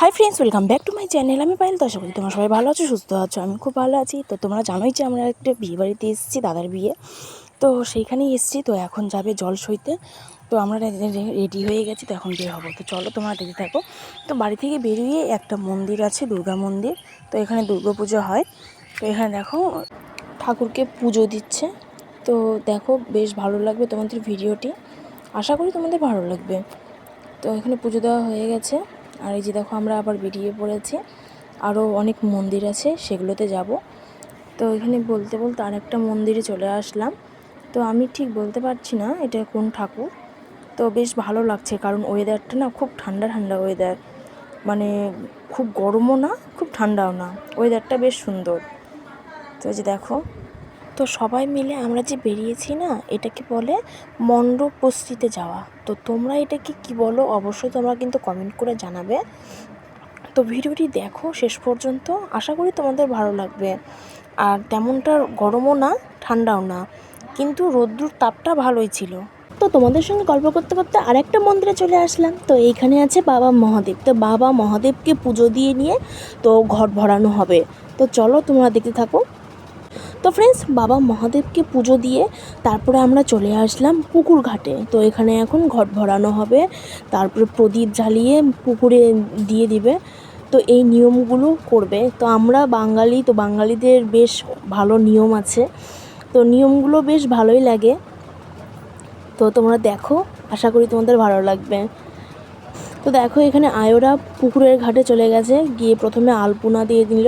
Hi friends welcome back to my channel আমি পাইল তো আশা করি তোমরা সবাই ভালো আছো, সুস্থ আছো, আমি খুব ভালো আছি। তো তোমরা জানোই যে আমরা একটা বিয়ে বাড়িতে এসেছি, দাদার বিয়ে। তো সেইখানেই এসেছি, তো এখন যাবে জল সইতে। তো আমরা রেডি হয়ে গেছি, তো এখন বের হব। তো চলো তোমরা দেখতে থাকো। তো বাড়ি থেকে বেরিয়ে একটা মন্দির আছে, দুর্গা মন্দির। তো এখানে দুর্গা পুজো হয়। তো এখানে দেখো, ঠাকুরকে পুজো দিচ্ছে। তো দেখো, বেশ ভালো লাগবে তোমাদের ভিডিওটি। আশা করি তোমাদের ভালো লাগবে। তো এখানে পুজো দেওয়া হয়ে গেছে। আর এই যে দেখো আমরা আবার বেরিয়ে পড়েছি। আরও অনেক মন্দির আছে, সেগুলোতে যাব। তো এখানে বলতে বলতে আরেকটা মন্দিরে চলে আসলাম। তো আমি ঠিক বলতে পারছি না এটা কোন ঠাকুর। তো বেশ ভালো লাগছে কারণ ওয়েদারটা না খুব ঠান্ডা ঠান্ডা ওয়েদার মানে খুব গরমও না, খুব ঠান্ডাও না। ওয়েদারটা বেশ সুন্দর। তো যে দেখো তো সবাই মিলে আমরা যে বেরিয়েছি না, এটাকে বলে মণ্ডপ বস্তিতে যাওয়া। তো তোমরা এটাকে কি বলো অবশ্যই তোমরা কিন্তু কমেন্ট করে জানাবে। তো ভিডিওটি দেখো শেষ পর্যন্ত, আশা করি তোমাদের ভালো লাগবে। আর তেমনটা গরমও না, ঠান্ডাও না, কিন্তু রোদ্দুর তাপটা ভালোই ছিল। তো তোমাদের সঙ্গে গল্প করতে করতে আরেকটা মন্দিরে চলে আসলাম। তো এইখানে আছে বাবা মহাদেব। তো বাবা মহাদেবকে পুজো দিয়ে নিয়ে তো ঘর ভরানো হবে। তো চলো তোমরা দেখতে থাকো। তো ফ্রেন্ডস বাবা মহাদেবকে পুজো দিয়ে তারপরে আমরা চলে আসলাম পুকুর ঘাটে। তো এখানে এখন ঘট ভরানো হবে। তারপরে প্রদীপ জ্বালিয়ে পুকুরে দিয়ে দিবে। তো এই নিয়মগুলো করবে। তো আমরা বাঙালি, তো বাঙালিদের বেশ ভালো নিয়ম আছে। তো নিয়মগুলো বেশ ভালোই লাগে। তো তোমরা দেখো। আশা করি তোমাদের ভালো লাগবে। তো দেখো, এখানে আয়োরা পুকুরের ঘাটে চলে গেছে। গিয়ে প্রথমে আলপনা দিয়ে দিল।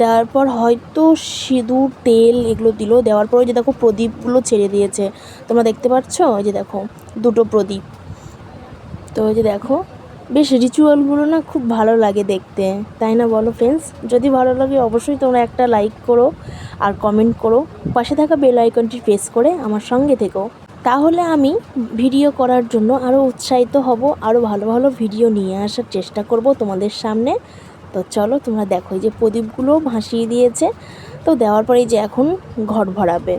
দেওয়ার পর হয়তো সিঁদুর, তেল এগুলো দিল। দেওয়ার পর যে দেখো, প্রদীপগুলো ছেড়ে দিয়েছে। তোমরা দেখতে পাচ্ছ? ওই যে দেখো, দুটো প্রদীপ। তো ওই যে দেখো, বেশ রিচুয়ালগুলো না খুব ভালো লাগে দেখতে। তাই না বলো ফ্রেন্ডস যদি ভালো লাগে অবশ্যই তোমরা একটা লাইক করো আর কমেন্ট করো। পাশে থাকা বেল আইকনটি প্রেস করে আমার সঙ্গে থেকো। তাহলে আমি ভিডিও করার জন্য আরও উৎসাহিত হব আরও ভালো ভালো ভিডিও নিয়ে আসার চেষ্টা করব তোমাদের সামনে। তো চলো তোমরা দেখো যে প্রদীপগুলো ভাসিয়ে দিয়েছে। তো দেওয়ার পরে যে এখন ঘট ভরাবে।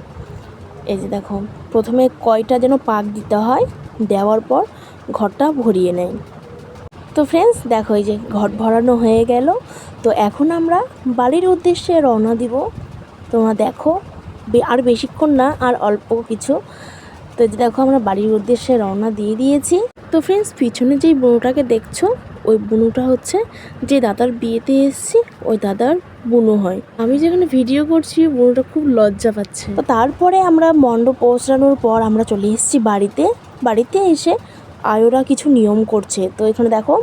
এই যে দেখো, প্রথমে কয়টা যেন পাক দিতে হয়, দেওয়ার পর ঘরটা ভরিয়ে নেয় তো ফ্রেন্ডস দেখো এই যে ঘট ভরানো হয়ে গেল। তো এখন আমরা বাড়ির উদ্দেশ্যে রওনা দিব। তোমরা দেখো আর বেশিক্ষণ না, আর অল্প কিছু। তো এই দেখো, আমরা বাড়ির উদ্দেশ্যে রওনা দিয়ে দিয়েছি। তো ফ্রেন্ডস পিছনে যেই বুনুটাকে দেখছ, ওই বুনুটা হচ্ছে যে দাদার বিয়েতে এসেছি, ওই দাদার বুনু হয়। আমি যেখানে ভিডিও করছি, বুনুটা খুব লজ্জা পাচ্ছে। তো তারপরে আমরা মণ্ডপ পৌঁছানোর পর আমরা চলে এসেছি বাড়িতে। বাড়িতে এসে আয়োরা কিছু নিয়ম করছে। তো এখানে দেখো,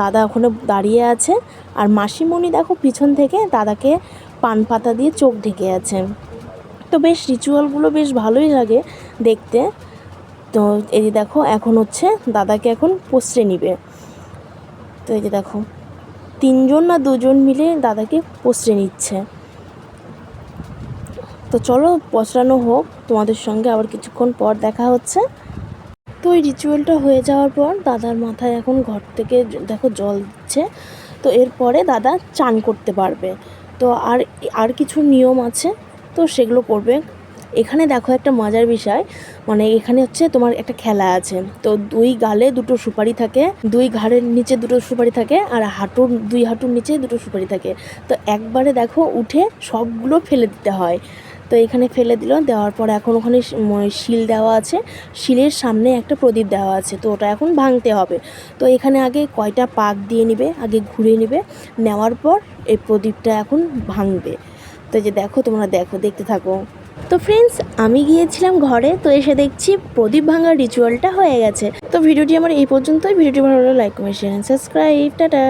দাদা ওখানে দাঁড়িয়ে আছে। আর মাসিমণি দেখো, পিছন থেকে দাদাকে পান পাতা দিয়ে চোখ ঢেকে আছে। তো বেশ রিচুয়ালগুলো বেশ ভালোই লাগে। দেখতে। তো এই যে দেখো, এখন হচ্ছে দাদাকে এখন পোস্টে নিবে। তো এই যে দেখো, তিনজন না দুজন মিলে দাদাকে পোস্টে নিচ্ছে। তো চলো পচড়ানো হোক, তোমাদের সঙ্গে আবার কিছুক্ষণ পর দেখা হচ্ছে। তো এই রিচুয়ালটা হয়ে যাওয়ার পর দাদার মাথায় এখন ঘর থেকে দেখো জল দিচ্ছে। তো এরপরে দাদা চান করতে পারবে। তো আর আর কিছু নিয়ম আছে, তো সেগুলো করবে। এখানে দেখো একটা মজার বিষয়। মানে এখানে হচ্ছে তোমার একটা খেলা আছে। তো দুই গালে দুটো সুপারি থাকে, দুই ঘাড়ের নিচে দুটো সুপারি থাকে আর হাঁটুর, দুই হাঁটুর নিচে দুটো সুপারি থাকে। তো একবারে দেখো উঠে সবগুলো ফেলে দিতে হয়। তো এখানে ফেলে দিল, দেওয়ার পর এখন ওখানে শিল দেওয়া আছে। শিলের সামনে একটা প্রদীপ দেওয়া আছে, তো ওটা এখন ভাঙতে হবে। তো এখানে আগে কয়টা পাক দিয়ে নিবে, আগে ঘুরে নিবে, নেওয়ার পর এই প্রদীপটা এখন ভাঙবে। তো যে দেখো তোমরা দেখো, দেখতে থাকো। তো ফ্রেন্ডস আমি গিয়েছিলাম ঘরে, তো এসে দেখছি প্রদীপ ভাঙার রিচুয়ালটা হয়ে গেছে। তো ভিডিওটি আমার এই পর্যন্তই। ভিডিওটি ভালো লাগলে like comment share subscribe tata!